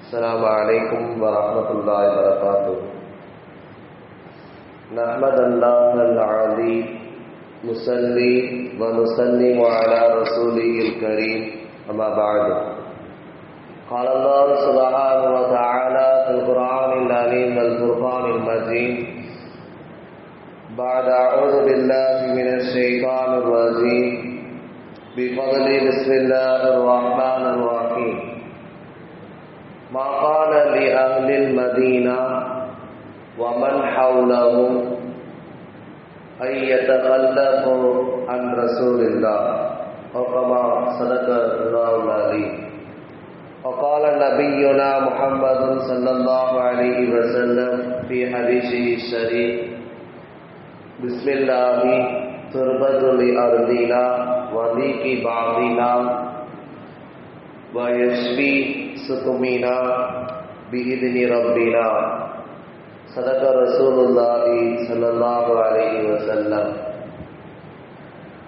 السلام علیکم ورحمۃ اللہ وبرکاتہ۔ نحمد اللہ العلی مسلی و نسلم علی رسوله الكریم اما بعد۔ قال الله سبحانه وتعالى في القرآن العليم والفرقان المجيد بعد أعوذ بالله من الشيطان الرجيم. بفضل بسم الله الرحمن الرحيم. ما قال لأهل المدينة ومن حولهم أن يتخلفوا عن رسول الله. وكما صدق الله العليم وقال نبينا محمد صلى الله عليه وسلم في حديثه الشريف بسم الله تربة لأرضنا وذيك بعضنا ويشفي سقمنا بإذن ربنا صدق رسول الله صلى الله عليه وسلم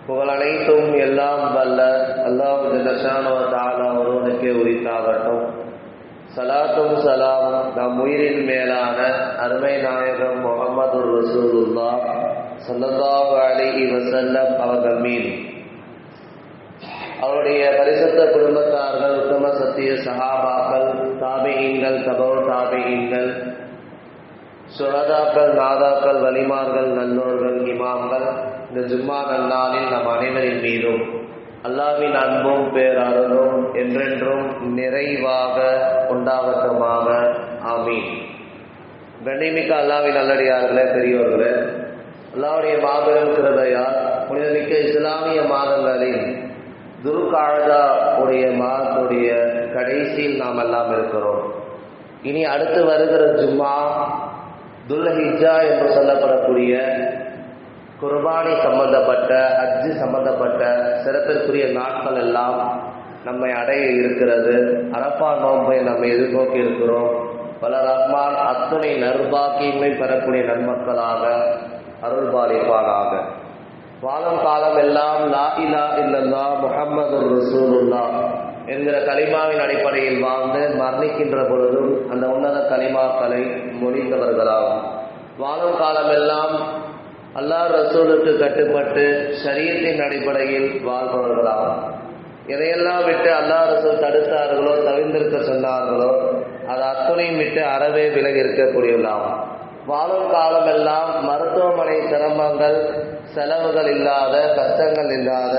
புகழ் அனைத்தும் எல்லாம் வல்ல அல்லாஹ் ஜல்லஷானோ தாலா ஒருவனுக்கே உரித்தாகட்டும் சலாத்தும் சலாம் நம் உயிரின் மேலான அருமை நாயகம் முகமது ரசூலுல்லா சல்லல்லாஹு அலைஹி வசல்லம் அவர்கள் மீது. அவருடைய பரிசுத்த குடும்பத்தார்கள் உத்தம சத்திய சகாபாக்கள் தாபியங்கள் தபோ தாபியங்கள் சுரதாக்கள் நாதாக்கள் வலிமார்கள் நல்லோர்கள் இமாம்கள் இந்த ஜும்மா நன்னாளில் நம் அனைவரின் மீதும் அல்லாவின் அன்பும் பேரருளும் என்றென்றும் நிறைவாக உண்டாகட்டமாக. ஆமீன். கண்ணிமிக்க அல்லாவின் நல்லடியார்களே பெரியோர்களே அல்லாவுடைய மாபெரும் கிருபையால் புனிதமிக்க இஸ்லாமிய மாதங்களில் துல்காழதா உடைய மாதத்துடைய கடைசியில் நாம் எல்லாம் இருக்கிறோம். இனி அடுத்து வருகிற ஜும்மா துல்ஹிஜா என்று சொல்லப்படக்கூடிய குர்பானி சம்பந்தப்பட்ட அஜ்ஜு சம்பந்தப்பட்ட சிறப்பிற்குரிய நாட்கள் எல்லாம் நம்மை அடைய இருக்கிறது. அரப்பா நோன்பை நம்ம எதிர்நோக்கி இருக்கிறோம். பல ரஹ்மான் அத்துணை நர்பாக்கியமை பெறக்கூடிய நன்மக்களாக அருள்பாலிப்பானாக. வாழும் காலம் எல்லாம் லா இலா இல்லல்லா முஹம்மது ரசூலுல்லா என்கிற கலிமாவின் அடிப்படையில் வாழ்ந்து மரணிக்கின்ற பொழுதும் அந்த உன்னத கலிமாக்களை முடிந்தவர்களாகும் வாழும் காலமெல்லாம் அல்லாஹ் ரசூலுக்கு கட்டுப்பட்டு சரியத்தின் அடிப்படையில் வாழ்பவர்களாகும். எதையெல்லாம் விட்டு அல்லாஹ் ரசூல் தடுத்தார்களோ தவிர்ந்திருக்க சொன்னார்களோ அது அத்துணையும் விட்டு அறவே விலகி இருக்கக்கூடியவர்களாகும். வாழும் காலமெல்லாம் மருத்துவமனை சிரமங்கள் செலவுகள் இல்லாத கஷ்டங்கள் இல்லாத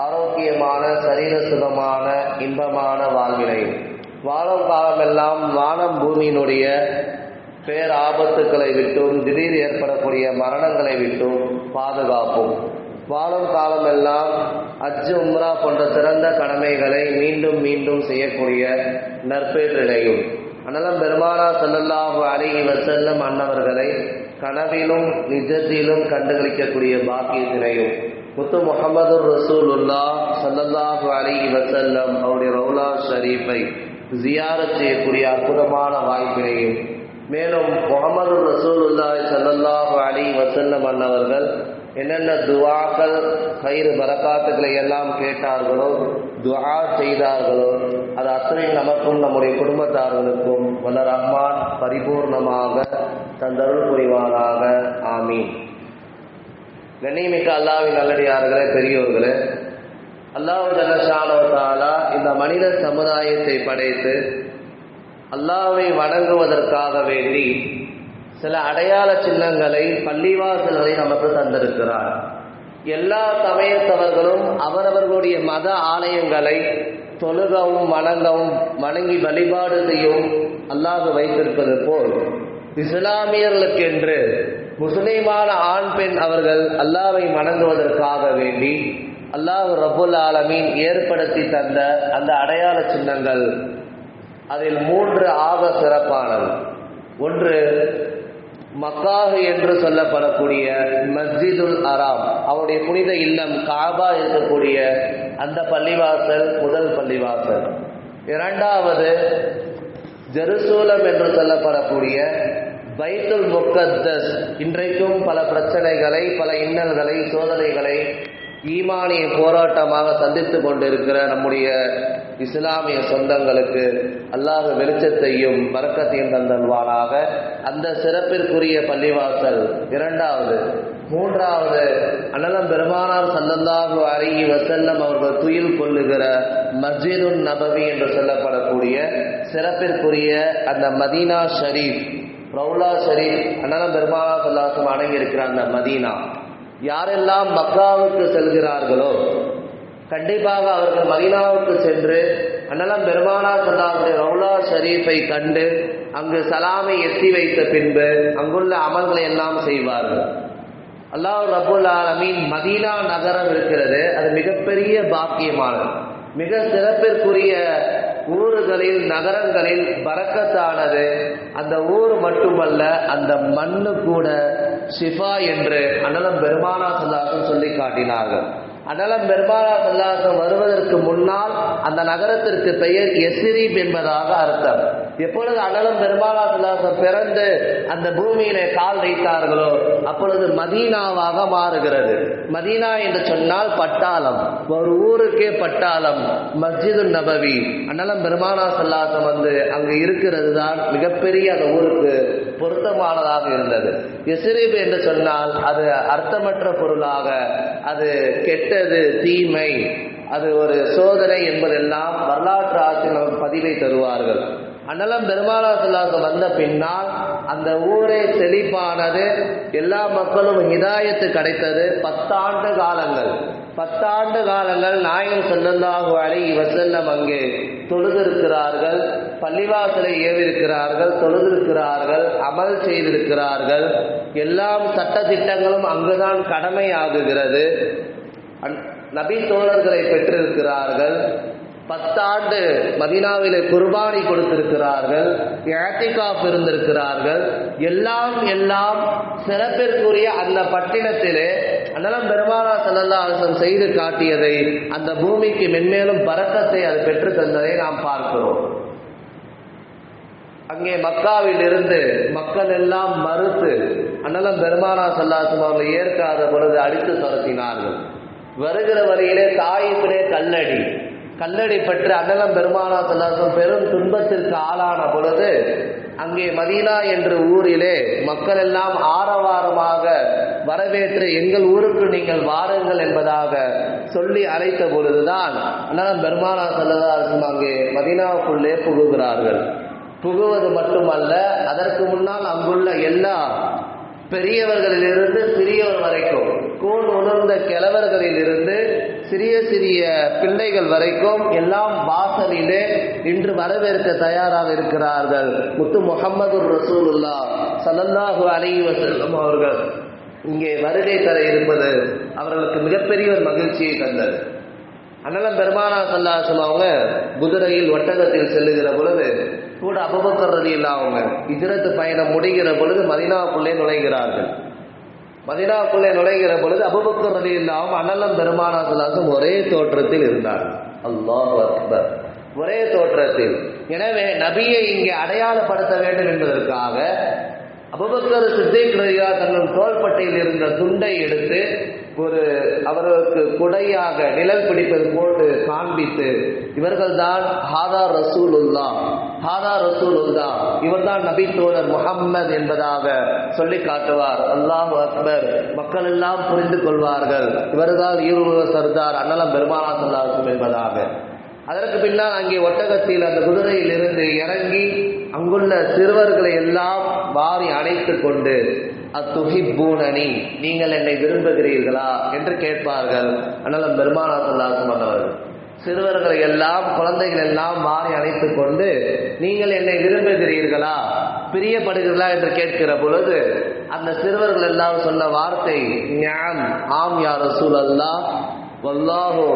ஆரோக்கியமான சரீர சுகமான இன்பமான வாழ்வினை வாழும் காலமெல்லாம் வானம் பூமியினுடைய பேர் ஆபத்துக்களை விட்டும் திடீர் ஏற்படக்கூடிய மரணங்களை விட்டும் பாதுகாப்போம் வாழும் காலமெல்லாம் அஜ்ஜு உம்ரா போன்ற சிறந்த கடமைகளை மீண்டும் மீண்டும் செய்யக்கூடிய நற்பேற்றினையும் அதனால பெருமானா செல்லல்லாஹு அழகி வசல்லம் அன்னவர்களை கனவிலும் நிஜத்திலும் கண்டுகளிக்கக்கூடிய பாக்கியத்தினையும் முத்து முகமது ரசூலுல்லா சல்லல்லாஹு அலி வசல்லம் அவருடைய ரவுலா ஷரீஃபை ஜியாரத் செய்யக்கூடிய அற்புதமான வாய்ப்பினையும் மேலும் முகமது ரசூலுல்லாய் சல்லல்லாஹு அலி வசல்லம் அன்னவர்கள் என்னென்ன துவாக்கள் கயிறு பரக்காத்துக்களை எல்லாம் கேட்டார்களோ துவா செய்தார்களோ அது அத்தனை நமக்கும் நம்முடைய குடும்பத்தார்களுக்கும் வல்ல ரஹ்மான் பரிபூர்ணமாக தந்தருள் புரிவானாக ஆமீன். கண்ணியமிக்க அல்லாவின் நல்லடியார்களே பெரியோர்களே அல்லாஹ் ஜனசானவத்தாலா இந்த மனித சமுதாயத்தை படைத்து அல்லாவை வணங்குவதற்காக வேண்டி சில அடையாள சின்னங்களை பள்ளிவாசல்களை நமக்கு தந்திருக்கிறார். எல்லா சமயத்தவர்களும் அவரவர்களுடைய மத ஆலயங்களை தொழுகவும் வணங்கவும் வணங்கி வழிபாடு செய்யவும் அல்லாஹ் வைத்திருப்பது போல் இஸ்லாமியர்களுக்கென்று முஸ்லீமான ஆண் பெண் அவர்கள் அல்லாவை வணங்குவதற்காக வேண்டி அல்லாஹ் ரபுல் ஆலமீன் ஏற்படுத்தி தந்த அந்த அடையாள சின்னங்கள். அதில் மூன்று ஆக சிறப்பானது. ஒன்று மக்காஹு என்று சொல்லப்படக்கூடிய மஸ்ஜிதுல் அராம். அவருடைய புனித இல்லம் காபா இருக்கக்கூடிய அந்த பள்ளிவாசல் முதல் பள்ளிவாசல். இரண்டாவது ஜெருசூலம் என்று சொல்லப்படக்கூடிய பைத்துல் முக்கத்தஸ். இன்றைக்கும் பல பிரச்சனைகளை பல இன்னல்களை சோதனைகளை ஈமானிய போராட்டமாக சந்தித்து கொண்டிருக்கிற நம்முடைய இஸ்லாமிய சொந்தங்களுக்கு அல்லாஹ் வெளிச்சத்தையும் வரக்கத்தையும் தந்தல்வானாக அந்த சிறப்பிற்குரிய பள்ளிவாசல் இரண்டாவது. மூன்றாவது அனலம் பெருமானார் சல்லல்லாஹு அருகி வசல்லம் அவர்கள் துயில் கொள்ளுகிற மஸ்ஜிதுன் நபவி என்று சொல்லப்படக்கூடிய சிறப்பிற்குரிய அந்த மதீனா ஷரீஃப் ரவுலா ஷரீஃப் அனலம் பெருமானார் சல்லாசம் அடங்கியிருக்கிற அந்த மதீனா. யாரெல்லாம் மக்காவுக்கு செல்கிறார்களோ கண்டிப்பாக அவர்கள் மதீனாவுக்கு சென்று அண்ணலம் பெருமானா சொல்லாவுடைய ரவுலா ஷரீஃபை கண்டு அங்கு சலாமை எத்தி வைத்த பின்பு அங்குள்ள அமல்களை எல்லாம் செய்வார்கள். அல்லாஹ் ரபுல் ஆலமீன் மதீனா நகரம் இருக்கிறது அது மிகப்பெரிய பாக்கியமானது. மிக சிறப்பிற்குரிய ஊர்களில் நகரங்களில் பறக்கத்தானது. அந்த ஊர் மட்டுமல்ல அந்த மண்ணு கூட ஷிஃபா என்று அனலம் பெருமானா சல்லாசம் சொல்லி காட்டினார்கள். அனலம் பெருமானா சல்லாசம் வருவதற்கு முன்னால் அந்த நகரத்திற்கு பெயர் எசிரீப் என்பதாக அர்த்தம். எப்பொழுது அனலம் பெருமானா சல்லாசம் பிறந்து அந்த பூமியிலே கால் வைத்தார்களோ அப்பொழுது மதீனாவாக மாறுகிறது. மதீனா என்று சொன்னால் பட்டாளம். ஒரு ஊருக்கே பட்டாளம். மஸ்ஜிது நபவி. அண்ணலம் பெருமானா சல்லாசம் வந்து அங்கு இருக்கிறது தான் மிகப்பெரிய அந்த ஊருக்கு பொருத்தமானதாக இருந்தது. எசிரிபு என்று சொன்னால் அது அர்த்தமற்ற பொருளாக அது கெட்டது தீமை அது ஒரு சோதனை என்பதெல்லாம் வரலாற்று ஆசிரியர் பதிவை தருவார்கள். அண்ணலம் பெருமாளா சொல்லாசம் வந்த பின்னால் அந்த ஊரே செழிப்பானது எல்லா மக்களும் ஹிதாயத்து கிடைத்தது பத்தாண்டு காலங்கள். பத்தாண்டு காலங்கள் நாயகம் செல்லல்லாஹு அலை வசல்லம் அங்கே தொழுதிருக்கிறார்கள் பள்ளிவாசலை ஏவிருக்கிறார்கள் தொழுதிருக்கிறார்கள் அமல் செய்திருக்கிறார்கள் எல்லாம் சட்ட திட்டங்களும் அங்குதான் கடமையாகுகிறது. நபி தோழர்களை பெற்றிருக்கிறார்கள் பத்தாண்டு மதினாவிலே குர்பானி கொடுத்திருக்கிறார்கள் ஏத்திகாப் இருந்திருக்கிறார்கள் எல்லாம் எல்லாம் சிறப்பிற்குரிய அந்த பட்டினத்திலே அண்ணலம் பெருமானா சல்லல்லா செய்து காட்டியதை அந்த பூமிக்கு மென்மேலும் பறக்கத்தை அது பெற்று தந்ததை நாம் பார்க்கிறோம். அங்கே மக்காவில் இருந்து மக்கள் எல்லாம் மறுத்து அண்ணலம் பெருமானா சல்லாசம் அவர்களை ஏற்காத பொழுது அடித்து துரத்தினார்கள். வருகிற வழியிலே தாயிப்பிலே கல்லடி. கல்லடி பற்றி அண்ணலம் பெருமானா சல்லாசம் பெரும் துன்பத்திற்கு ஆளான பொழுது அங்கே மதீனா என்ற ஊரிலே மக்கள் எல்லாம் ஆரவாரமாக வரவேற்று எங்கள் ஊருக்கு நீங்கள் வாருங்கள் என்பதாக சொல்லி அழைத்த பொழுதுதான் அண்ணலம் பெருமானா சல்லதாசம் அங்கே மதீனாவுக்குள்ளே புகுகிறார்கள். புகுவது மட்டுமல்ல அதற்கு முன்னால் அங்குள்ள எல்லா பெரியவர்களிலிருந்து சிறியவர் வரைக்கும். கூண் உணர்ந்த கிழவர்களிலிருந்து சிறிய சிறிய பிள்ளைகள் வரைக்கும் எல்லாம் வாசலிலே இன்று வரவேற்க தயாராக இருக்கிறார்கள். முத்து முகமது ரசூலுல்லா சல்லல்லாஹு அலி வசல்லம் அவர்கள் இங்கே வருகை தர இருப்பது அவர்களுக்கு மிகப்பெரிய ஒரு மகிழ்ச்சியை தந்தது. அண்ணலம் பெருமானா சல்லாசம் அவங்க குதிரையில் ஒட்டகத்தில் செல்லுகிற பொழுது கூட அபபக்கர் ரதி அவங்க இஜரத்து பயணம் முடிகிற பொழுது மதினாவுக்குள்ளே நுழைகிறார்கள். மதினாவுக்குள்ளே நுழைகிற பொழுது அபபக்கர் ரதி இல்லாமல் அனலம் பெருமானா ஒரே தோற்றத்தில் இருந்தார். அல்லாஹ் அக்பர். ஒரே தோற்றத்தில். எனவே நபியை இங்கே அடையாளப்படுத்த வேண்டும் என்பதற்காக அபுபக்கர் சித்திக் ரலியா தங்கள் தோள்பட்டையில் இருந்த துண்டை எடுத்து ஒரு அவர்களுக்கு குடையாக நிழல் பிடிப்பது போட்டு காண்பித்து இவர்கள்தான் ஹாதா ரசூலுல்லா ஹாதா ரசூலுல்லா இவர்தான் நபி தோழர் முகம்மது என்பதாக சொல்லி காட்டுவார். அல்லாஹ் அக்பர். மக்கள் எல்லாம் புரிந்து கொள்வார்கள். இவர்தான் ஈருவ சர்தார் அன்னலம் பெருமானா சொல்லாசம் என்பதாக. அதற்கு பின்னால் அங்கே ஒட்டகத்தில் அந்த குதிரையில் இருந்து இறங்கி அங்குள்ள சிறுவர்களை எல்லாம் வாரி அணைத்து கொண்டு அத்துஹிப்பூனனி நீங்கள் என்னை விரும்புகிறீர்களா? என்று கேட்பார்கள். அண்ணலம் பெருமானா சொல்லாசம் அண்ணவர்கள் சிறுவர்களை எல்லாம் குழந்தைகள் எல்லாம் மாறி அழைத்து கொண்டு நீங்கள் என்னை விரும்புகிறீர்களா? பிரியப்படுகிறீர்களா என்று கேட்கிற பொழுது அந்த சிறுவர்கள் எல்லாம் சொன்ன வார்த்தை ஞான் ஆம் யார் சூழல்லா அல்லா வல்லாஹோ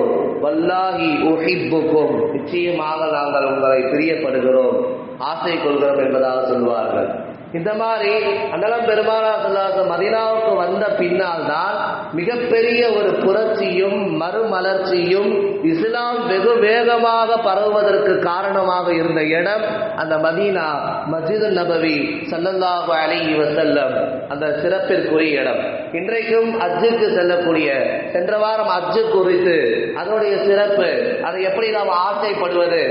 வல்லாஹி உஹிப்புக்கும். நிச்சயமாக நாங்கள் உங்களை பிரியப்படுகிறோம் ஆசை கொள்கிறோம் என்பதாக சொல்வார்கள். இந்த மாதிரி அண்ணலம் பெருமானா செல்லாத மதினாவுக்கு வந்த பின்னால் தான் மிகப்பெரிய ஒரு புரட்சியும் மறுமலர்ச்சியும் இஸ்லாம் வெகு வேகமாக பரவுவதற்கு காரணமாக இருந்த இடம் அந்த மதீனா மஸ்ஜிது நபவி சல்லல்லாஹு அலி வசல்லம் அந்த சிறப்பிற்குரிய இடம். இன்றைக்கும் அஜுக்கு செல்லக்கூடிய சென்ற வாரம் அஜு குறித்து அதனுடைய சிறப்பு அதை எப்படி நாம் ஆசைப்படுவது?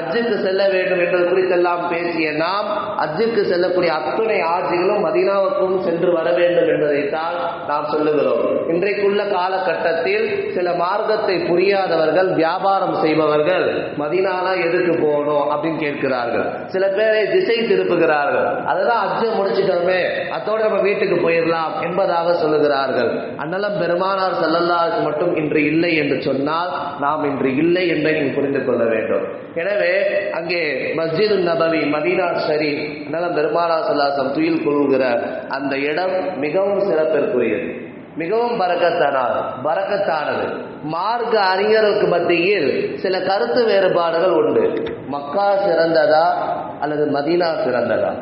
அஜுக்கு செல்ல வேண்டும் என்பது குறித்தெல்லாம் பேசிய நாம் அஜுக்கு செல்லக்கூடிய அத்துணை ஆட்சிகளும் மதினாவுக்கும் சென்று வர வேண்டும் என்பதைத்தான் நாம் சொல்லுகிறோம். இன்றைக்குள்ள காலகட்டத்தில் சில மார்க்கத்தை புரியாதவர்கள் வியாபாரம் செய்பவர்கள் மதீனாலா எதுக்கு போகணும் அப்படின்னு கேட்கிறார்கள். சில பேரை திசை திருப்புகிறார்கள். அதுதான் அஜ்ஜ முடிச்சுட்டோமே அதோட நம்ம வீட்டுக்கு போயிடலாம் என்பதாக சொல்லுகிறார்கள். அன்னலம் பெருமானார் செல்லல்லாருக்கு மட்டும் இன்று இல்லை என்று சொன்னால் நாம் இன்று இல்லை என்பதை நீங்கள் புரிந்து கொள்ள வேண்டும். எனவே அங்கே மஸ்ஜிது நபவி மதீனா ஷரீப் அன்னலம் பெருமானார் செல்லாசம் துயில் கொள்கிற அந்த இடம் மிகவும் சிறப்பிற்குரியது. மிகவும் பறக்கத்தானது பறக்கத்தானது மார்க்க அறிஞர்களுக்கு மத்தியில் சில கருத்து வேறுபாடுகள் உண்டு. மக்கா சிறந்ததா அல்லது மதீனா சிறந்ததா?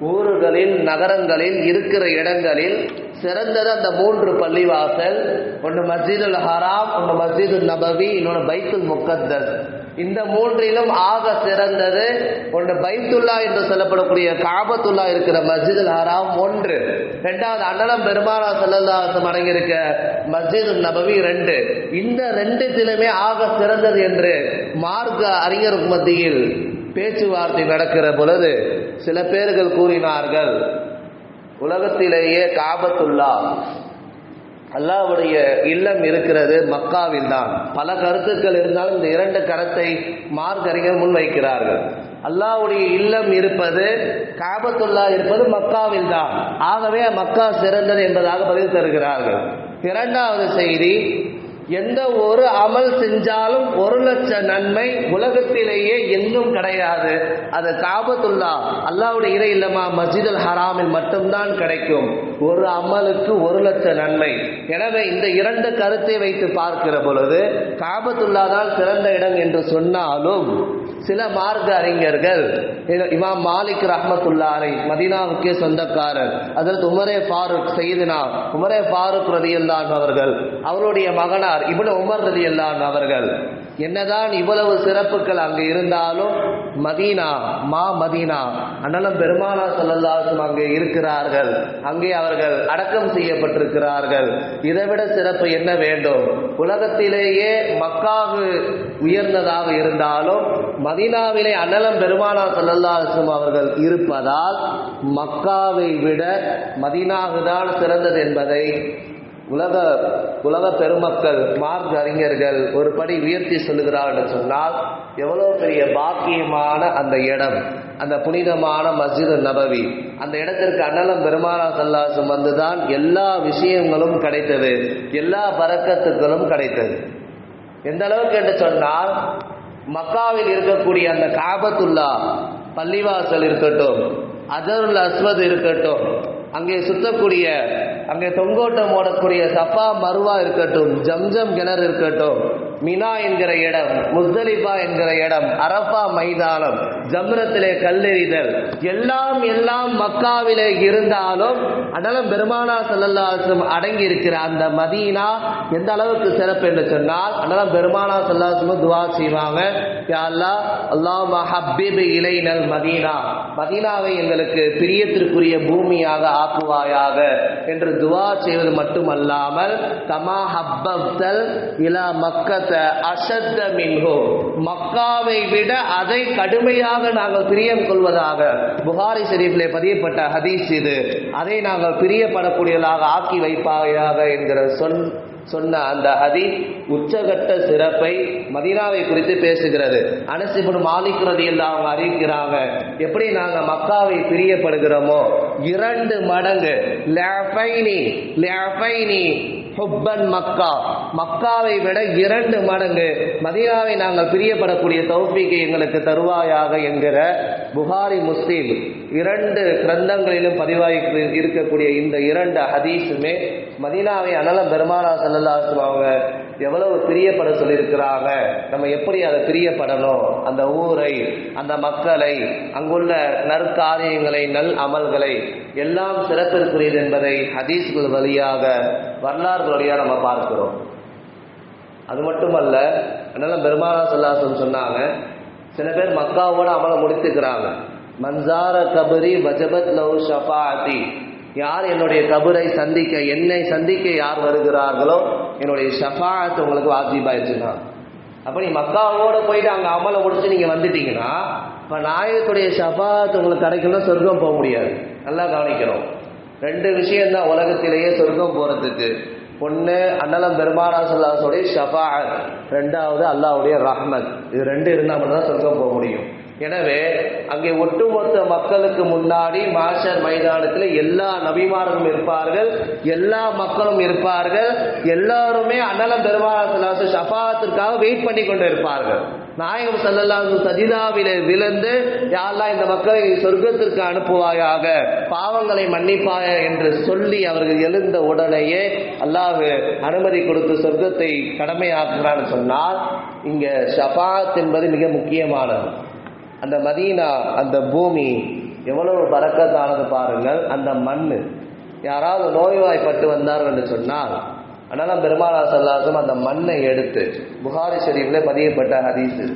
ஊர்களில் நகரங்களில் இருக்கிற இடங்களில் சிறந்தது அந்த மூன்று பள்ளிவாசல் ஒன்று மஸ்ஜிதுல் ஹராம் ஒன்று மஸ்ஜிது நபவி இன்னொன்று பைத்துல் முக்கத்தஸ். இந்த மூன்றிலும் ஆக சிறந்தது. ஒன்று பைத்துல்லா என்று சொல்லப்படக்கூடிய காபத்துல்லா இருக்கிற மஸ்ஜிதுல் ஹராம் ஒன்று. ரெண்டாவது அண்ணலம் பெருமானா செல்லல்லாசம் அடங்கியிருக்க மஸ்ஜிது நபவி ரெண்டு. இந்த ரெண்டுத்திலுமே ஆக சிறந்தது என்று மார்க்க அறிஞருக்கு மத்தியில் பேச்சுவார்த்தை நடக்கிற பொழுது சில பேர்கள் கூறினார்கள். உலகத்திலேயே காபத்துல்லா அல்லாவுடைய இல்லம் இருக்கிறது மக்காவில் தான் பல கருத்துக்கள் இருந்தாலும் இந்த இரண்டு கருத்தை மார்க்கறிஞர் முன்வைக்கிறார்கள். அல்லாவுடைய இல்லம் இருப்பது காபத்துல்லா இருப்பது மக்காவில் தான் ஆகவே மக்கா சிறந்தது என்பதாக பதில் தருகிறார்கள். இரண்டாவது செய்தி எந்த ஒரு அமல் செஞ்சாலும் ஒரு லட்ச நன்மை உலகத்திலேயே எங்கும் கிடையாது. அது காபத்துல்லா அல்லாவுடைய இறை இல்லமா மஸ்ஜிதுல் ஹராமில் மட்டும்தான் கிடைக்கும். ஒரு அமலுக்கு ஒரு லட்ச நன்மை. எனவே இந்த இரண்டு கருத்தை வைத்து பார்க்கிற பொழுது காபத்துல்லா தான் சிறந்த இடம் என்று சொன்னாலும் சில மார்க்க அறிஞர்கள் இமாம் மாலிக் ரஹமத்துல்லாரை மதீனாவுக்கே சொந்தக்காரர் அதற்கு உமரே ஃபாரூக் செய்தினா உமரே ஃபாரூக் ரதியல்லான் அவர்கள் அவருடைய மகனார் இவ்வளவு உமர் ரதியல்லான் அவர்கள். என்னதான் இவ்வளவு சிறப்புகள் அங்கு இருந்தாலும் மதீனா மா மதீனா அண்ணலம் பெருமானா சொல்லல்லாசும் அங்கே இருக்கிறார்கள். அங்கே அவர்கள் அடக்கம் செய்யப்பட்டிருக்கிறார்கள். இதைவிட சிறப்பு என்ன வேண்டும்? உலகத்திலேயே மக்காவு உயர்ந்ததாக இருந்தாலும் மதீனாவிலே அண்ணலம் பெருமானா சொல்லல்லாசும் அவர்கள் இருப்பதால் மக்காவை விட மதீனாவுதான் சிறந்தது என்பதை உலக உலக பெருமக்கள் மார்க் அறிஞர்கள் ஒரு படி உயர்த்தி சொல்லுகிறார் என்று சொன்னால் எவ்வளோ பெரிய பாக்கியமான அந்த இடம் அந்த புனிதமான மஸ்ஜிது நபவி. அந்த இடத்திற்கு அண்ணலம் பெருமானா சல்லாசம் வந்துதான் எல்லா விஷயங்களும் கிடைத்தது எல்லா பறக்கத்துக்களும் கிடைத்தது. எந்த அளவுக்கு என்று சொன்னால் மக்காவில் இருக்கக்கூடிய அந்த காபத்துல்லா பள்ளிவாசல் இருக்கட்டும் அஜருல் அஸ்வத் இருக்கட்டும் அங்கே சுத்தக்கூடிய அங்கே தொங்கோட்டம் ஓடக்கூடிய சஃபா மருவா இருக்கட்டும் ஜம்ஜம் கிணறு இருக்கட்டும் மினா என்கிற இடம் முஸ்தலிஃபா என்கிற இடம் அரப்பா மைதானம் ஜம்ரத்திலே கல்லெறிதல் எல்லாம் எல்லாம் மக்காவிலே இருந்தாலும் அடலம் பெருமானா செல்லல்லாசும் அடங்கி இருக்கிற அந்த மதீனா எந்த அளவுக்கு சிறப்பு என்று சொன்னால் அடலம் பெருமானா செல்லாசமும் துவா செய்வாங்க. யாழ்லா அல்லா அல்லாஹ் ஹப்பிப் இலைனல் மதீனா மதீனாவை எங்களுக்கு பிரியத்திற்குரிய பூமியாக ஆக்குவாயாக என்று துவா செய்வது மட்டுமல்லாமல் தமா ஹப்பப்தல் இலா மக்கத்த அசத்த மின்ஹோ. மக்காவை விட அதை கடுமையாக நாங்கள் பிரியம் கொள்வதாக புகாரி ஷெரீஃபிலே பதியப்பட்ட ஹதீஸ் இது. அதை நாங்கள் பிரியப்படக்கூடியதாக ஆக்கி வைப்பாயாக என்கிற சொல் சொன்ன அந்த ஹதீஸ் உச்சகட்ட சிறப்பை மதீனாவை குறித்து பேசுகிறது. அனசிபுன் மாலிக் ரதியில் அவங்க அறிவிக்கிறாங்க எப்படி நாங்கள் மக்காவை பிரியப்படுகிறோமோ இரண்டு மடங்கு லஃபைனி லஃபைனி ஹுப்பன் மக்கா. மக்காவை விட இரண்டு மடங்கு. மதினாவை நாங்கள் பிரியப்படக்கூடிய தௌஃபீக்கை எங்களுக்கு தருவாயாக என்கிற புகாரி முஸ்லீம் இரண்டு கிரந்தங்களிலும் பதிவாகி இருக்கக்கூடிய இந்த இரண்டு ஹதீஸுமே மதினாவை அனல பெருமானா சல்லல்லாஹு அவங்க எவ்வளவு பிரியப்பட சொல்லியிருக்கிறாங்க? நம்ம எப்படி அதை பிரியப்படணும்? அந்த ஊரை அந்த மக்களை அங்குள்ள நற்காரியங்களை நல் அமல்களை எல்லாம் சிறப்பிற்குரியது என்பதை ஹதீஸ்கள் வழியாக வரலாறுகள் வழியாக நம்ம பார்க்கிறோம். அது மட்டுமல்ல அதனால் பெருமானா சொல்லாசன் சொன்னாங்க? சில பேர் மக்காவோட அமலை முடித்துக்கிறாங்க. மன்சார கபரி வஜபத் லவ் ஷபாதி யார் என்னுடைய கபரை சந்திக்க என்னை சந்திக்க யார் வருகிறார்களோ என்னுடைய ஷஃபாத் உங்களுக்கு வாஜிபாயிடுச்சுன்னா அப்போ நீ மக்காவோட போயிட்டு அங்கே அமலை முடிச்சு நீங்கள் வந்துட்டீங்கன்னா இப்போ நாயகத்துடைய ஷஃபாத் உங்களுக்கு கிடைக்கணும் சொர்க்கம் போக முடியாது. நல்லா கவனிக்கணும். ரெண்டு விஷயம் தான் உலகத்திலேயே சொர்க்கம் போகிறதுக்கு ஒன்று அண்ணலம் பெருமானா சொல்லாசோடைய ஷஃபாத் ரெண்டாவது அல்லாஹ்வுடைய ரஹ்மத். இது ரெண்டு இருந்தால் மட்டும்தான் சொர்க்கம் போக முடியும். எனவே அங்கே ஒட்டுமொத்த மக்களுக்கு முன்னாடி மாஷர் மைதானத்தில் எல்லா நபிமார்களும் இருப்பார்கள் எல்லா மக்களும் இருப்பார்கள் எல்லாருமே அண்ணலம் பெருமாள் ஷஃபாத்திற்காக வெயிட் பண்ணி கொண்டு இருப்பார்கள். நாயகம் செல்லலாம் சஜிதாவிலே விழுந்து யாரெல்லாம் இந்த மக்களை சொர்க்கத்திற்கு அனுப்புவாயாக பாவங்களை மன்னிப்பாய என்று சொல்லி அவர்கள் எழுந்த உடனேயே அல்லாஹ் அனுமதி கொடுத்து சொர்க்கத்தை கடமையாக்குறான்னு சொன்னால் இங்க ஷபாத் என்பது மிக முக்கியமானது. அந்த மதீனா அந்த பூமி எவ்வளவு பறக்கத்தானது பாருங்கள் அந்த மண் யாராவது நோய்வாய்ப்பட்டு வந்தார்கள் என்று சொன்னால் அதனால பெருமானா சல்லாசம் அந்த மண்ணை எடுத்து புகாரி ஷெரீஃபில் பதியப்பட்ட ஹதீஸ்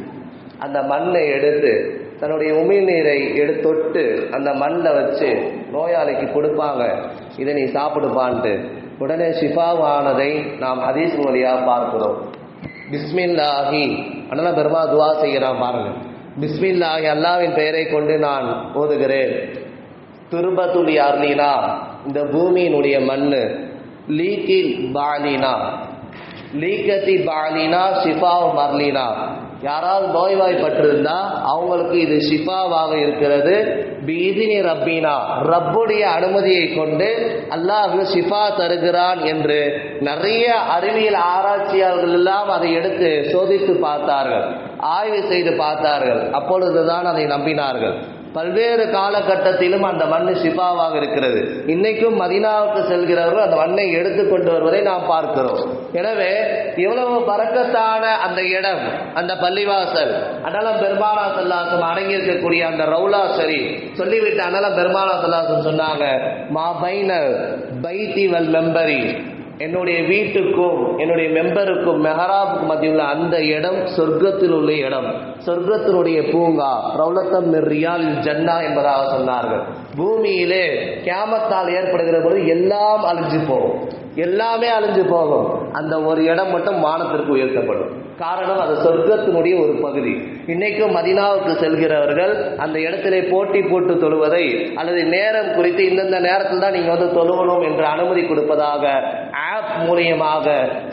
அந்த மண்ணை எடுத்து தன்னுடைய உமிழ்நீரை எடுத்தொட்டு அந்த மண்ணில் வச்சு நோயாளிக்கு கொடுப்பாங்க. இதை நீ சாப்பிடுப்பான்ட்டு. உடனே ஷிஃபாவானதை நாம் ஹதீஸ் மொழியாக பார்க்கிறோம். பிஸ்மில்லாஹி. அதனால பெருமா துவா செய்கிறான் பாருங்கள். பிஸ்மில்லாஹி அல்லாவின் பெயரை கொண்டு நான் ஓதுகிறேன். துருபத்துல் யார்லீனா இந்த பூமியினுடைய மண்ணு. லீக்கில் பாலினா. லீக்கத்தி பாலினா ஷிஃபா மர்லினா. யாராவது நோய்வாய்ப்பட்டிருந்தா அவங்களுக்கு இது ஷிஃபாவாக இருக்கிறது. பீதினி ரப்பீனா ரப்புடைய அனுமதியை கொண்டு அல்லாஹ் ஷிஃபா தருகிறான் என்று நிறைய அறிவியல் ஆராய்ச்சியாளர்கள் எல்லாம் அதை எடுத்து சோதித்து பார்த்தார்கள். ஆய்வு செய்து பார்த்தார்கள். அப்பொழுதுதான் அதை நம்பினார்கள். பல்வேறு காலகட்டத்திலும் அந்த மண் சிபாவாக இருக்கிறது. இன்னைக்கும் மதினாவுக்கு செல்கிறவர்கள் அந்த மண்ணை எடுத்து கொண்டு வருவதை நாம் பார்க்கிறோம். எனவே இவ்வளவு பறக்கத்தான அந்த இடம் அந்த பள்ளிவாசல் அனலம் பெருமானா சல்லாசம் அடங்கியிருக்கக்கூடிய அந்த ரவுலா சரி சொல்லிவிட்டு அனலம் பெருமானா சல்லாசம் சொன்னாங்க மா பைனல் பைத்தி வல் மெம்பரி என்னுடைய வீட்டுக்கும் என்னுடைய மெம்பருக்கும் மெஹராபுக்கும் உள்ள அந்த இடம் சொர்க்கத்தில் உள்ள இடம். சொர்க்கத்தினுடைய பூங்கா பிரௌலத்தம் ரியால் ஜன்னா என்பதாக சொன்னார்கள். பூமியிலே கேமத்தால் ஏற்படுகிற பொழுது எல்லாம் அழிஞ்சு போகும். எல்லாமே அழிஞ்சு போகும். அந்த ஒரு இடம் மட்டும் வானத்திற்கு உயர்த்தப்படும். காரணம் அது சொர்க்கத்தினுடைய ஒரு பகுதி. இன்னைக்கும் மதினாவுக்கு செல்கிறவர்கள் அந்த இடத்திலே போட்டி போட்டு தொழுவதை அல்லது நேரம் குறித்து இந்தந்த நேரத்தில் தான் நீங்கள் வந்து தொழுவணும் என்று அனுமதி கொடுப்பதாக ஆப் மூலியமாக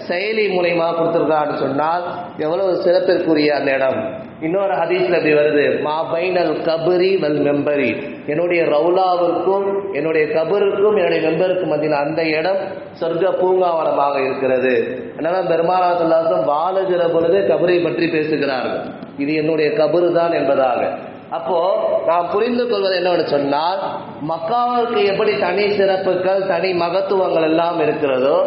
செயலி மூலியமாக கொடுத்துருக்கான்னு சொன்னால் எவ்வளவு சிறப்பிற்குரிய அந்த இடம். இன்னொரு ஹதீஸ்ல இப்படி வருது. மா பைனல் கபரி வல் மெம்பரி. என்னுடைய ரவுலாவிற்கும் என்னுடைய கபருக்கும் என்னுடைய மெம்பருக்கும் மத்தியில் அந்த இடம் சொர்க்க பூங்காவனமாக இருக்கிறது. அதனால பெருமானா சொல்லாசம் வாழுகிற பொழுது கபரை பற்றி பேசுகிறார்கள். இது என்னுடைய கபரு தான் என்பதாக. அப்போ நாம் புரிந்து கொள்வது என்னவென்று சொன்னால் மக்காவுக்கு எப்படி தனி சிறப்புகள் தனி மகத்துவங்கள் எல்லாம் இருக்கிறதோ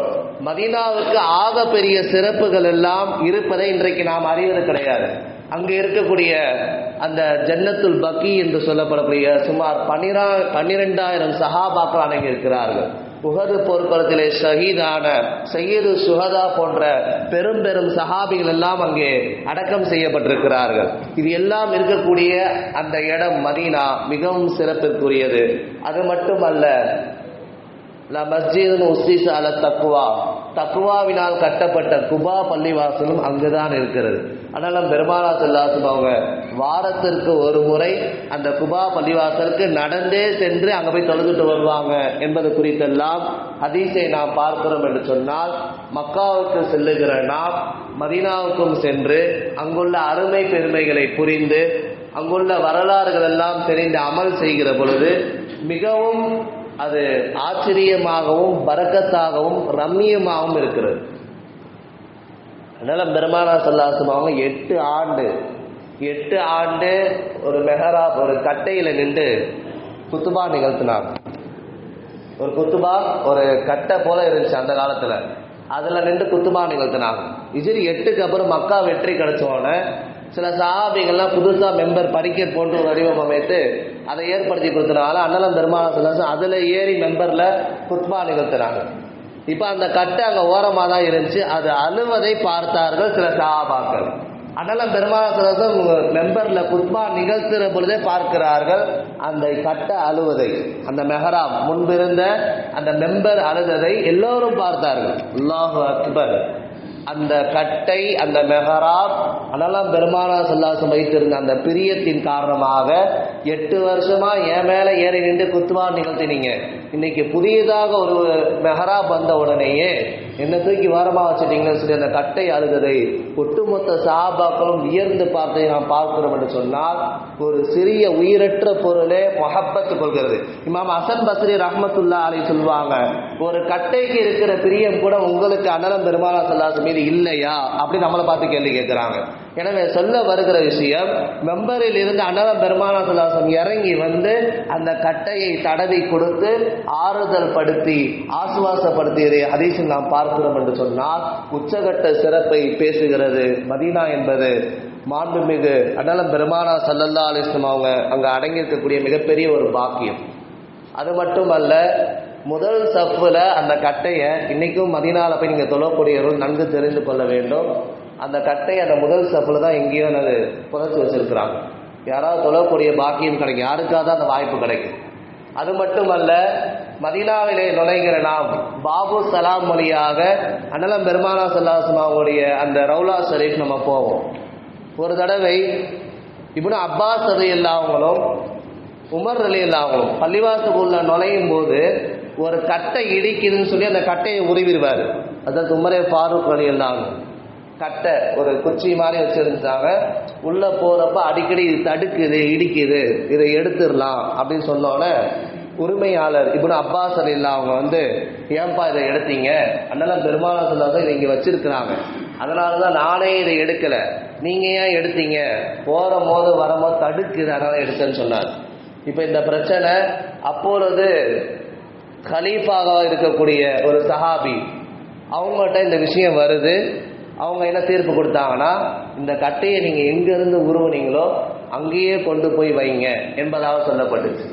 மதீனாவுக்கு ஆக பெரிய சிறப்புகள் எல்லாம் இருப்பதை இன்றைக்கு நாம் அறிவது கிடையாது. அங்கே இருக்கக்கூடிய அந்த ஜன்னத்துல் பக்கி என்று சொல்லப்படக்கூடிய சுமார் பன்னிரா பன்னிரெண்டாயிரம் சஹாபாக்கள் அடங்கி இருக்கிறார்கள். உகது போர்க்களத்திலே ஷஹீதான சையீது சுஹதா போன்ற பெரும் பெரும் சஹாபிகள் எல்லாம் அங்கே அடக்கம் செய்யப்பட்டிருக்கிறார்கள். இது எல்லாம் இருக்கக்கூடிய அந்த இடம் மதீனா மிகவும் சிறப்பிற்குரியது. அது மட்டுமல்ல ல மஸ்ஜிதுன் உஸ்ஸிஸ அல தக்குவா தக்குவாவினால் கட்டப்பட்ட குபா பள்ளிவாசலும் அங்குதான் இருக்கிறது. ஆனாலும் பெருமானா செல்லாசும் அவங்க வாரத்திற்கு ஒரு முறை அந்த குபா பள்ளிவாசலுக்கு நடந்தே சென்று அங்கே போய் தொழுதுட்டு வருவாங்க என்பது குறித்தெல்லாம் ஹதீஸை நாம் பார்க்கிறோம் என்று சொன்னால் மக்காவுக்கு செல்லுகிற நாம் மதீனாவுக்கும் சென்று அங்குள்ள அருமை பெருமைகளை புரிந்து அங்குள்ள வரலாறுகள் எல்லாம் தெரிந்து அமல் செய்கிற பொழுது மிகவும் அது ஆச்சரியமாகவும் பரக்கத்தாகவும் ரம்மியமாகவும் இருக்கிறது. அதனால பெருமானா சொல்லாசம் அவங்க எட்டு ஆண்டு எட்டு ஆண்டு ஒரு மெஹரா ஒரு கட்டையில் நின்று குத்துபா நிகழ்த்தினாங்க. ஒரு குத்துபா ஒரு கட்டை போல இருந்துச்சு அந்த காலத்தில். அதில் நின்று குத்துபா நிகழ்த்தினாங்க. இஜிரி எட்டுக்கு அப்புறம் மக்கா வெற்றி கிடைச்ச உடனே சில சாபிகள்லாம் புதுசாக மெம்பர் படிக்க போன்ற ஒரு வடிவம் அமைத்து அதை ஏற்படுத்தி கொடுத்தனால அண்ணலம் பெருமாள் அதில் ஏறி மெம்பரில் குத்பா நிகழ்த்துறாங்க இப்போ அந்த கட்டை அங்கே ஓரமாக தான் இருந்துச்சு. அது அழுவதை பார்த்தார்கள் சில சஹாபாக்கள் அனலம் பெருமாசம் மெம்பரில் குத்பா நிகழ்த்துகிற பொழுதே பார்க்கிறார்கள் அந்த கட்டை அழுவதை. அந்த மெஹராம் முன்பிருந்த அந்த மெம்பர் அழுததை எல்லோரும் பார்த்தார்கள். அல்லாஹு அக்பர். அந்த கட்டை அந்த மெஹராப் அதெல்லாம் பெருமானா சல்லாசம் வைத்திருந்த அந்த பிரியத்தின் காரணமாக எட்டு வருஷமா என் மேல ஏறி நின்று குத்துவா நிகழ்த்தினீங்க. இன்னைக்கு புதியதாக ஒரு மெஹராப் வந்த உடனேயே என்ன தூக்கி வாரமாக வச்சுட்டீங்கன்னு சொல்லி அந்த கட்டை அழுததை ஒட்டுமொத்த சாபாக்களும் வியர்ந்து பார்த்ததை நாம் பார்க்கிறோம் என்று சொன்னால் ஒரு சிறிய உயிரற்ற பொருளே மொஹப்பத்து கொள்கிறது. இமாம் அசன் பஸ்ரி ரஹமத்துல்லா அலை சொல்லுவாங்க ஒரு கட்டைக்கு இருக்கிற பிரியம் கூட உங்களுக்கு அனலம் பெருமானா சொல்லாசு மீது இல்லையா? அப்படி நம்மளை பார்த்து கேள்வி கேட்குறாங்க. எனவே சொல்ல வருகிற விஷயம் மெம்பரில் இருந்து அனலம் பெருமானா சொல்லாசம் இறங்கி வந்து அந்த கட்டையை தடவி கொடுத்து ஆறுதல் படுத்தி ஆசுவாசப்படுத்தியதை அதிசயம் நாம் பார்க்கிறோம் என்று சொன்னால் உச்சகட்ட சிறப்பை பேசுகிறது மதீனா என்பது மாண்புமிகு அடலம் பெருமானா சல்லல்லா அலிஸ்லம் அவங்க அங்கே அடங்கியிருக்கக்கூடிய மிகப்பெரிய ஒரு பாக்கியம். அது மட்டுமல்ல முதல் சஃப்பில் அந்த கட்டையை இன்னைக்கும் மதினால போய் நீங்கள் தொழக்கூடியவர்கள் நன்கு தெரிந்து கொள்ள வேண்டும். அந்த கட்டையை அந்த முதல் சஃப்பில் தான் எங்கேயோ அது புதைச்சி வச்சிருக்கிறாங்க. யாராவது தொழக்கூடிய பாக்கியம் கிடைக்கும். யாருக்காவது அந்த வாய்ப்பு கிடைக்கும். அது மட்டுமல்ல மதினாவிலே நுழைகிற நாம் பாபு சலாம் மொழியாக அண்ணலம் பெருமானா சல்லாஸ்மா அந்த ரவுலா ஷரீஃப் நம்ம போவோம். ஒரு தடவை இப்படி அப்பாஸ் அது இல்லாமங்களும் உமர் அலி இல்லாமங்களும் பள்ளிவாசலுக்குள்ள நுழையும் போது ஒரு கட்டை இடிக்குதுன்னு சொல்லி அந்த கட்டையை உருவிடுவார். அதாவது உமரே ஃபாரூக் அலி எல்லாம் கட்டை ஒரு குச்சி மாதிரி வச்சிருந்தாங்க. உள்ளே போகிறப்ப அடிக்கடி இது தடுக்குது இடிக்குது இதை எடுத்துடலாம் அப்படின்னு சொன்னோன்னே உரிமையாளர் இப்னு அப்பாஸ் அலி அவங்க வந்து ஏன்பா இதை எடுத்தீங்க? அண்ணலாம் பெருமானா தான் இதை இங்கே வச்சிருக்கிறாங்க. அதனால தான் நானே இதை எடுக்கலை. நீங்கள் ஏன் எடுத்தீங்க? போகிற போது வரும்போது தடுக்குது அதனால் எடுத்தேன்னு சொன்னார். இப்போ இந்த பிரச்சனை அப்பொழுது கலீஃபாக இருக்கக்கூடிய ஒரு சஹாபி அவங்கள்ட்ட இந்த விஷயம் வருது. அவங்க என்ன தீர்ப்பு கொடுத்தாங்கன்னா இந்த கட்டையை நீங்கள் எங்கேருந்து உருவனீங்களோ அங்கேயே கொண்டு போய் வைங்க என்பதாக சொல்லப்பட்டுச்சு.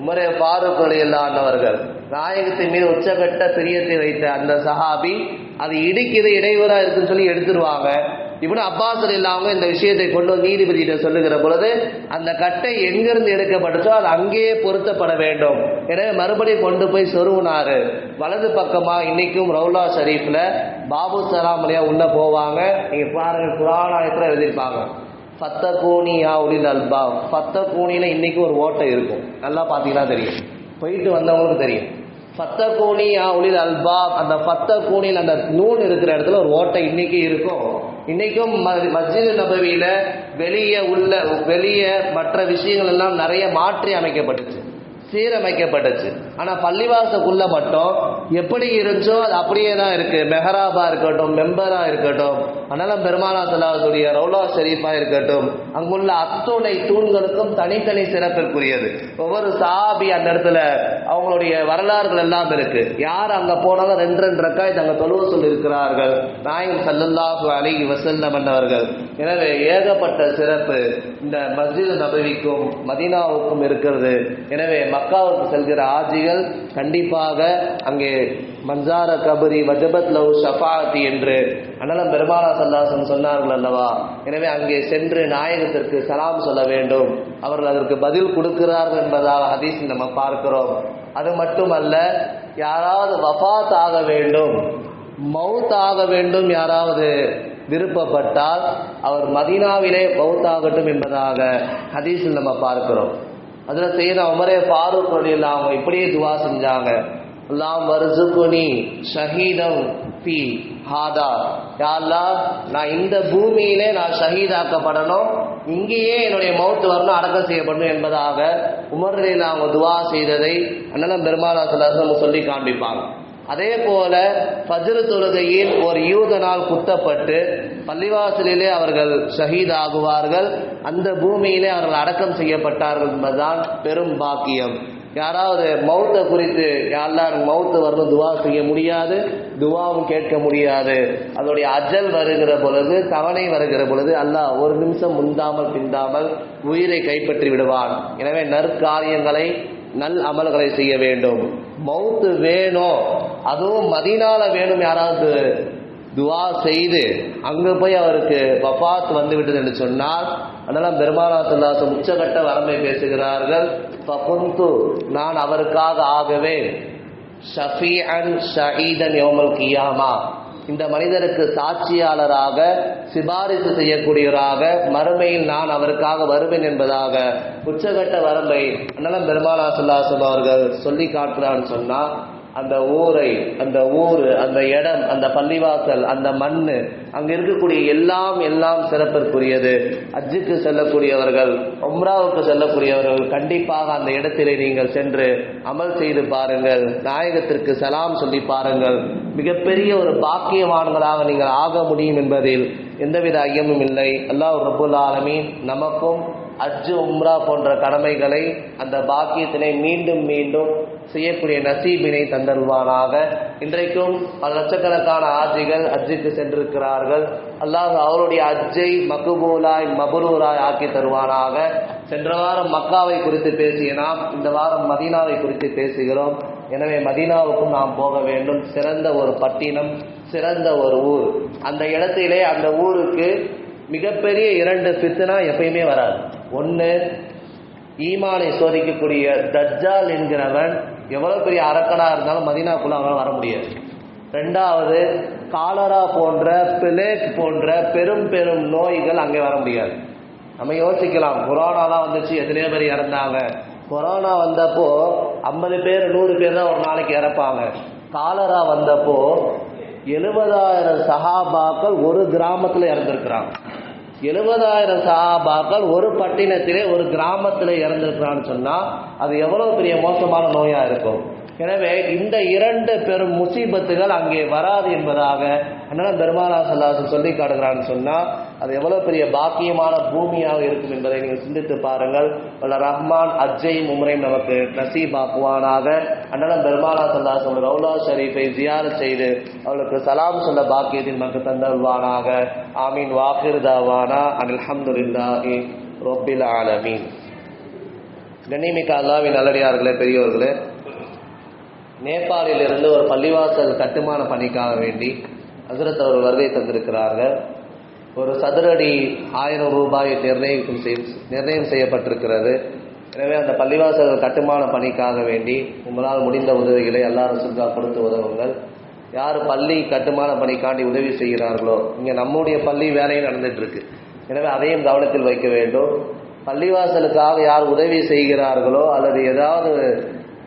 உமரே ஃபாரூக் அலியல்லான்னவர்கள் நாயகத்தின் மீது உச்சகட்ட பிரியத்தை வைத்த அந்த சஹாபி அது இடிக்கிறது இடையூறா இருக்குன்னு சொல்லி எடுத்துருவாங்க. இவனு அப்பாஸ் இல்லாம இந்த விஷயத்தை கொண்டு வந்து நீதிபதியிட்ட சொல்லுகிற பொழுது அந்த கட்டை எங்கிருந்து எடுக்கப்பட்டுச்சோ அது அங்கேயே பொருத்தப்பட வேண்டும். எனவே மறுபடியும் கொண்டு போய் சொருவினாரு வலது பக்கமா இன்னைக்கும் ரவுலா ஷரீஃப்ல பாபு சலாமலியா உள்ள போவாங்க. நீங்க பாருங்க குரானாயத்துல எழுதியிருப்பாங்க. ஃபத்த யா உளில் அல்பா. ஃபத்த கூனியில இன்னைக்கு ஒரு ஓட்டை இருக்கும். நல்லா பார்த்தீங்கன்னா தெரியும். போயிட்டு வந்தவங்களுக்கு தெரியும். ஃபத்த கூனி யா அல்பா. அந்த ஃபத்தகூனியில் அந்த நூல் இருக்கிற இடத்துல ஒரு ஓட்டை இன்னைக்கு இருக்கும். இன்றைக்கும் மஸ்ஜிது நபவியில் வெளியே உள்ள வெளியே மற்ற விஷயங்கள் எல்லாம் நிறைய மாற்றி அமைக்கப்பட்டுச்சு. சீரமைக்கப்பட்டுச்சு. ஆனா பள்ளிவாசக்குள்ள மட்டும் எப்படி இருந்துச்சோ அது அப்படியே தான் இருக்கு. மெஹராபா இருக்கட்டும் மெம்பரா இருக்கட்டும் அனலம் பெருமானா சலாவுடைய ரவுலா ஷெரீஃபா இருக்கட்டும் அங்குள்ள அத்துணை தூண்களுக்கும் தனித்தனி சிறப்பிற்குரியது. ஒவ்வொரு சாபி அந்த இடத்துல அவங்களுடைய வரலாறுகள் எல்லாம் இருக்கு. யார் அங்க போனாலும் ரெண்டு ரெண்டு ரக்காய் அங்க தொழுவ சொல்லி இருக்கிறார்கள் நாயகம் சல்லல்லாஹு அலி வஸல்லம் என்றவர்கள் எனவே ஏகப்பட்ட சிறப்பு இந்த மஸ்ஜித் நபவிக்கும் மதீனாவுக்கும் இருக்கிறது. எனவே மக்காவுக்கு செல்கிற ஆஜிகள் கண்டிப்பாக அங்கே மன்சார கபரி வஜபத் லவ் ஷபாத்தி என்று அனலம் பெருமானா சல்லாசன் சொன்னார்கள் அல்லவா? எனவே அங்கே சென்று நாயகத்திற்கு சலாம் சொல்ல வேண்டும். அவர்கள் அதற்கு பதில் கொடுக்கிறார்கள் என்பதால் ஹதீஸ் நம்ம பார்க்கிறோம். அது மட்டுமல்ல யாராவது வஃபாத் ஆக வேண்டும் மவுத் ஆக வேண்டும் யாராவது விருப்பப்பட்டால் அவர் மதீனாவிலே பௌத்தாகட்டும் என்பதாக ஹதீஸில் நம்ம பார்க்கிறோம். அதில் செய்த உமரே ஃபாரூக் வழியில் அவங்க இப்படியே துவா செஞ்சாங்க. எல்லாம் வருசுகுனி ஷஹீதம் பி ஹாதா. யாழ்லா நான் இந்த பூமியிலே நான் ஷஹீதாக்கப்படணும். இங்கேயே என்னுடைய மௌத்து வரணும் அடக்கம் செய்யப்படணும் என்பதாக உமரில் அவங்க துவா செய்ததை அண்ணலம் பெருமானா சிலர் சொல்லி காண்பிப்பாங்க. அதே போல ஃபஜ்ரு தொழுகையில் ஒரு யூதனால் குத்தப்பட்டு பள்ளிவாசலிலே அவர்கள் ஷஹீத் ஆகுவார்கள் அந்த பூமியிலே அவர்கள் அடக்கம் செய்யப்பட்டார்கள் என்பதுதான் பெரும் பாக்கியம். யாராவது மௌத்தை குறித்து யாரெல்லாம் மௌத்து வரணும் துவா செய்ய முடியாது துவாவும் கேட்க முடியாது. அதனுடைய அஜல் வருகிற பொழுது தவணை வருகிற பொழுது அல்லாஹ் ஒரு நிமிஷம் முந்தாமல் பிந்தாமல் உயிரை கைப்பற்றி விடுவான். எனவே நற்காரியங்களை நல் அமல்களை செய்ய வேண்டும். மௌத்து வேணும். அதுவும் மதினால வேணும் யாராவது துவா செய்து அங்கே போய் அவருக்கு வஃபாத் வந்து விட்டது என்று சொன்னால் அதனால பெருமாநாசுல்லாசன் உச்சகட்ட வரம்பை பேசுகிறார்கள். ஃபகுந்து நான் அவருக்காக ஆகவே ஷஃபி அன் ஷஹீதன் யோமல் கியாமா. இந்த மனிதருக்கு சாட்சியாளராக சிபாரிசு செய்யக்கூடியவராக மறுமையில் நான் அவருக்காக வருவேன் என்பதாக உச்சகட்ட வரம்பை அண்ணலம் பெருமானாசல்லாசம் அவர்கள் சொல்லி காட்டுறான்னு சொன்னால் அந்த ஊரை அந்த ஊர் அந்த இடம் அந்த பள்ளிவாசல் அந்த மண் அங்கே இருக்கக்கூடிய எல்லாம் எல்லாம் சிறப்பிற்குரியது. அஜுக்கு செல்லக்கூடியவர்கள் உம்ராவுக்கு செல்லக்கூடியவர்கள் கண்டிப்பாக அந்த இடத்திலே நீங்கள் சென்று அமல் செய்து பாருங்கள். நாயகத்திற்கு சலாம் சொல்லி பாருங்கள். மிகப்பெரிய ஒரு பாக்கியவான்களாக நீங்கள் ஆக முடியும் என்பதில் எந்தவித ஐயமும் இல்லை. அல்லாஹ் ரபுல் ஆலமீன் நமக்கும் அஜ் உம்ரா போன்ற கடமைகளை அந்த பாக்கியத்தினை மீண்டும் மீண்டும் செய்யக்கூடிய நசீபினை தந்தருவானாக இன்றைக்கும் பல லட்சக்கணக்கான ஆஜிகள் அஜ்ஜுக்கு சென்றிருக்கிறார்கள். அல்லாஹ் அவருடைய அஜ்ஜை மகுபூலாய் மபுரூராய் ஆக்கி தருவானாக. சென்ற வாரம் மக்காவை குறித்து பேசிய நாம் இந்த வாரம் மதீனாவை குறித்து பேசுகிறோம். எனவே மதீனாவுக்கும் நாம் போக வேண்டும். சிறந்த ஒரு பட்டினம் சிறந்த ஒரு ஊர். அந்த இடத்திலே அந்த ஊருக்கு மிகப்பெரிய இரண்டு ஃபித்னா எப்பயுமே வராது. ஒன்று ஈமானை சோதிக்கக்கூடிய தஜ்ஜால் என்கிறவன் எவ்வளோ பெரிய அரக்கனாக இருந்தாலும் மதீனாக்குள்ள அவனால் வர முடியாது. ரெண்டாவது காலரா போன்ற பிளேக் போன்ற பெரும் பெரும் நோய்கள் அங்கே வர முடியாது. நம்ம யோசிக்கலாம் கொரோனாலாம் வந்துச்சு எத்தனையோ பேர் இறந்தாங்க. கொரோனா வந்தப்போ ஐம்பது பேர் நூறு பேர் தான் ஒரு நாளைக்கு இறப்பாங்க. காலரா வந்தப்போ எழுபதாயிரம் சஹாபாக்கள் ஒரு கிராமத்தில் இறந்துருக்குறாங்க. எழுபதாயிரம் சஹாபாக்கள் ஒரு பட்டினத்திலே ஒரு கிராமத்தில் இறந்துருக்கிறான்னு சொன்னால் அது எவ்வளோ பெரிய மோசமான நோயாக இருக்கும்? எனவே இந்த இரண்டு பெரும் முசீபத்துகள் அங்கே வராது என்பதாக என்ன பெருமானா சல்லாசன் சொல்லி காட்டுகிறான்னு சொன்னால் அது எவ்வளோ பெரிய பாக்கியமான பூமியாக இருக்கும் என்பதை நீங்கள் சிந்தித்து பாருங்கள். வல்ல ரஹ்மான் அஜய் உம்ரையும் நமக்கு நசீப் ஆக்குவானாக அண்ணன் பெருமானா சல்லாசன் ரவுலா ஷரீஃபை ஜியார செய்து அவளுக்கு சலாம் சொல்ல பாக்கியத்தில் நமக்கு தந்தல்வானாக ஆமீன். வாக்கிருதாவானா அனில் அல்ஹம்துலில்லாஹி ரொப்பில் ஆலமீன். கண்ணிமிக்க அல்லாவின் நல்லடியார்களே பெரியோர்களே நேபாளிலிருந்து ஒரு பள்ளிவாசல் கட்டுமான பணிக்காக வேண்டி ஹசரத் அவர்கள் வருகை தந்திருக்கிறார்கள். ஒரு சதுரடி ஆயிரம் ரூபாய் நிர்ணயிக்கும் செய் நிர்ணயம் செய்யப்பட்டிருக்கிறது. எனவே அந்த பள்ளிவாசல் கட்டுமான பணிக்காக வேண்டி உங்களால் முடிந்த உதவிகளை எல்லாரும் ரசுல்லா கொடுத்து உதவுங்கள். யார் பள்ளி கட்டுமான பணிக்காண்டி உதவி செய்கிறார்களோ இங்கே நம்முடைய பள்ளி வேலையும் நடந்துகிட்ருக்கு எனவே அதையும் கவனத்தில் வைக்க வேண்டும். பள்ளிவாசலுக்காக யார் உதவி செய்கிறார்களோ அல்லது ஏதாவது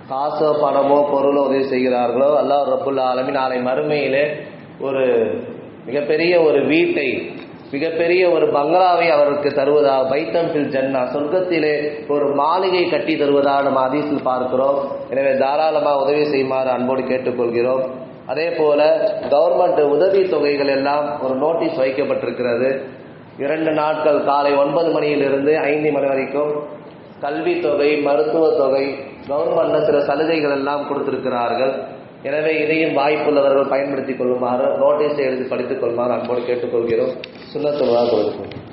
காசோ பணமோ பொருளோ உதவி செய்கிறார்களோ அல்லாஹ் ரபுல்லா ஆலமி நாளை மறுமையிலே ஒரு மிகப்பெரிய ஒரு வீட்டை மிகப்பெரிய ஒரு பங்களாவை அவருக்கு தருவதாக பைத்தம் ஃபில் ஜன்னா சொர்க்கத்திலே ஒரு மாளிகை கட்டி தருவதாக நம்ம அதிசல் பார்க்கிறோம். எனவே தாராளமாக உதவி செய்யுமாறு அன்போடு கேட்டுக்கொள்கிறோம். அதே போல கவர்மெண்ட் உதவி தொகைகள் எல்லாம் ஒரு நோட்டீஸ் வைக்கப்பட்டிருக்கிறது. இரண்டு நாட்கள் காலை ஒன்பது மணியிலிருந்து ஐந்து மணி வரைக்கும் கல்வி தொகை மருத்துவ தொகை கவர்மெண்ட்ல சில சலுகைகள் எல்லாம் கொடுத்திருக்கிறார்கள். எனவே இதையும் வாய்ப்புள்ளவர்கள் பயன்படுத்திக் கொள்ளுமாறு நோட்டீஸை எழுதி படித்துக் கொள்ளுமாறு அன்போடு கேட்டுக்கொள்கிறோம். சுண்ணத்துவதாக கொடுக்கும்